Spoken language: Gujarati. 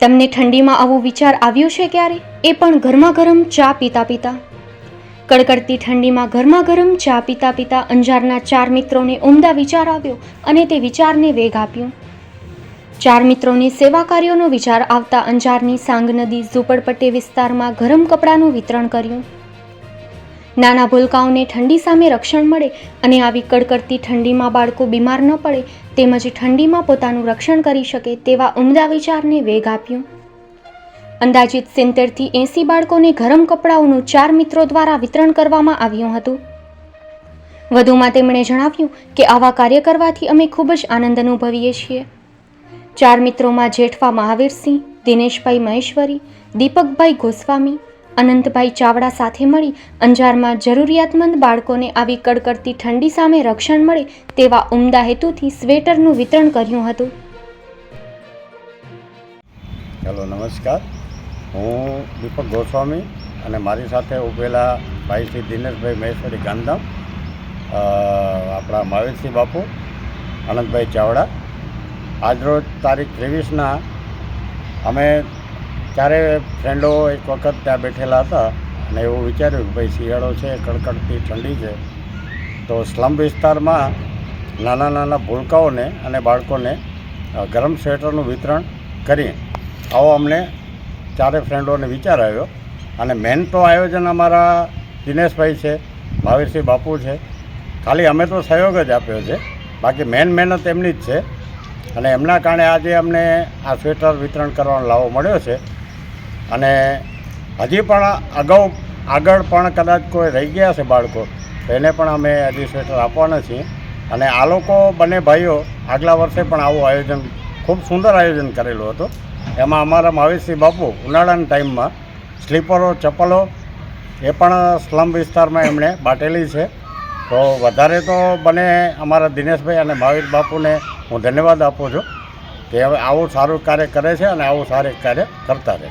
તમને ઠંડીમાં આવો વિચાર આવ્યો છે ક્યારે? એ પણ ગરમા ગરમ ચા પીતા પીતા. કડકડતી ઠંડીમાં ગરમા ગરમ ચા પીતા પીતા અંજારના ચાર મિત્રોને ઉમદા વિચાર આવ્યો અને તે વિચારને વેગ આપ્યો. ચાર મિત્રોને સેવા કાર્યોનો વિચાર આવતા અંજારની સાંગ નદી ઝુંપડપટ્ટી વિસ્તારમાં ગરમ કપડાનું વિતરણ કર્યું. નાના ભૂલકાઓને ઠંડી સામે રક્ષણ મળે અને આવી કડકડતી ઠંડીમાં બાળકો બીમાર ન પડે તેમજ ઠંડીમાં પોતાનું રક્ષણ કરી શકે તેવા ઉમદા વિચારને વેગ આપ્યો. અંદાજિત સિત્તેરથી એંસી બાળકોને ગરમ કપડાઓનું ચાર મિત્રો દ્વારા વિતરણ કરવામાં આવ્યું હતું. વધુમાં તેમણે જણાવ્યું કે આવા કાર્ય કરવાથી અમે ખૂબ જ આનંદ અનુભવીએ છીએ. ચાર મિત્રોમાં જેઠવા મહાવીરસિંહ, દિનેશભાઈ મહેશ્વરી, દીપકભાઈ ગોસ્વામી અનંતભાઈ ચાવડા સાથે મળી અંજારમાં જરૂરિયાતમંદ બાળકોને આવી કડકડતી ઠંડી સામે રક્ષણ મળે તેવા ઉમદા હેતુથી સ્વેટરનું વિતરણ કર્યું હતું. હેલો, નમસ્કાર. હું દીપક ગોસ્વામી અને મારી સાથે ઉભેલા ભાઈ શ્રી દિનેશભાઈ મહેશ્વરી ગાંધામ આપણા મહાવીરસિંહ બાપુ, અનંતભાઈ ચાવડા. આજરોજ તારીખ ત્રેવીસના અમે ચારે ફ્રેન્ડો એક વખત ત્યાં બેઠેલા હતા અને એવું વિચાર્યું કે ભાઈ શિયાળો છે, કડકડતી ઠંડી છે, તો સ્લમ વિસ્તારમાં નાના નાના ભૂલકાઓને અને બાળકોને ગરમ સ્વેટરનું વિતરણ કરીએ. આવો અમને ચારે ફ્રેન્ડોને વિચાર આવ્યો. અને મેન તો આયોજન અમારા દિનેશભાઈ છે, મહાવીરસિંહ બાપુ છે. ખાલી અમે તો સહયોગ જ આપ્યો છે. બાકી મેન મહેનત એમની જ છે. અને એમના કારણે આજે અમને આ સ્વેટર વિતરણ કરવાનો લાવો મળ્યો છે. અને હજી પણ અગાઉ આગળ પણ કદાચ કોઈ રહી ગયા છે બાળકો, તો એને પણ અમે એડમિનિસ્ટ્રેટર આપવાના છીએ. અને આ લોકો બંને ભાઈઓ આગલા વર્ષે પણ આવું આયોજન, ખૂબ સુંદર આયોજન કરેલું હતું. એમાં અમારા માવેશી બાપુ ઉનાળાના ટાઈમમાં સ્લીપરો, ચપ્પલો એ પણ સ્લમ વિસ્તારમાં એમણે બાટેલી છે. તો વધારે તો બને અમારા દિનેશભાઈ અને મહાવીર બાપુને હું ધન્યવાદ આપું છું કે હવે આવું સારું કાર્ય કરે છે અને આવું સારું કાર્ય કરતા રહે.